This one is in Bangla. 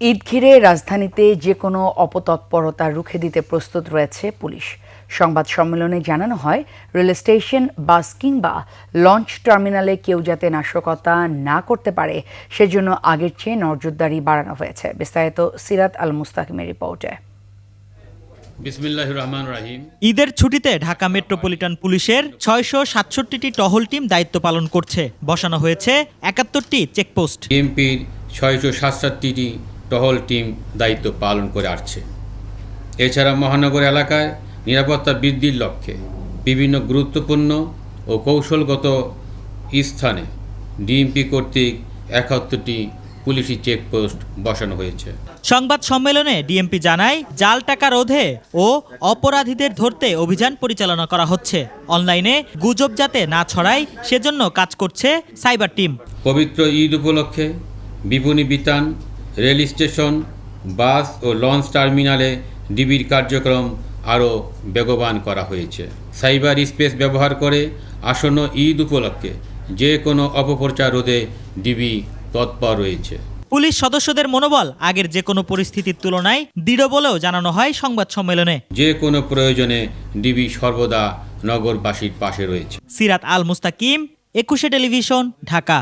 ঈদ ঘিরে রাজধানীতে যে কোনো অপতৎপরতা রুখে দিতে প্রস্তুত রয়েছে পুলিশ। সংবাদ সম্মেলনে জানানো হয় রেল স্টেশন বাস কিংবা লঞ্চ টার্মিনালে কেউ যাতে নাশকতা না করতে পারে সেজন্য আগের চেয়ে নজরদারি বাড়ানো হয়েছে। বিস্তারিত সিরাত আল মুস্তাকিমের রিপোর্টে। ঈদের ছুটিতে ঢাকা মেট্রোপলিটন পুলিশের ছয়শো সাতষট্টিটি টহল টিম দায়িত্ব পালন করছে। বসানো হয়েছে একাত্তরটি চেকপোস্ট। বিএনপির ছয়শো সাতষট্টিটি টহল টিম দায়িত্ব পালন করে আসছে। এছাড়া মহানগর এলাকায় নিরাপত্তা বৃদ্ধির লক্ষ্যে বিভিন্ন গুরুত্বপূর্ণ ও কৌশলগত স্থানে ডিএমপি কর্তৃক একাত্তরটি পুলিশি চেকপোস্ট বসানো হয়েছে। সংবাদ সম্মেলনে ডিএমপি জানায় জাল টাকা রোধে ও অপরাধীদের ধরতে অভিযান পরিচালনা করা হচ্ছে। অনলাইনে গুজব যাতে না ছড়ায় সেজন্য কাজ করছে সাইবার টিম। পবিত্র ঈদ উপলক্ষে বিপণী বিতান রেল স্টেশন বাস ও লঞ্চ টার্মিনালে ডিবির কার্যক্রম আরও বেগবান করা হয়েছে। সাইবার স্পেস ব্যবহার করে আসন্ন ঈদ উপলক্ষে যে কোনো অপপ্রচার রোধে ডিবি তৎপর রয়েছে। পুলিশ সদস্যদের মনোবল আগের যে কোনো পরিস্থিতির তুলনায় দৃঢ় বলেও জানানো হয় সংবাদ সম্মেলনে। যে কোনো প্রয়োজনে ডিবি সর্বদা নগরবাসীর পাশে রয়েছে। সিরাত আল মুস্তাকিম একুশে টেলিভিশন ঢাকা।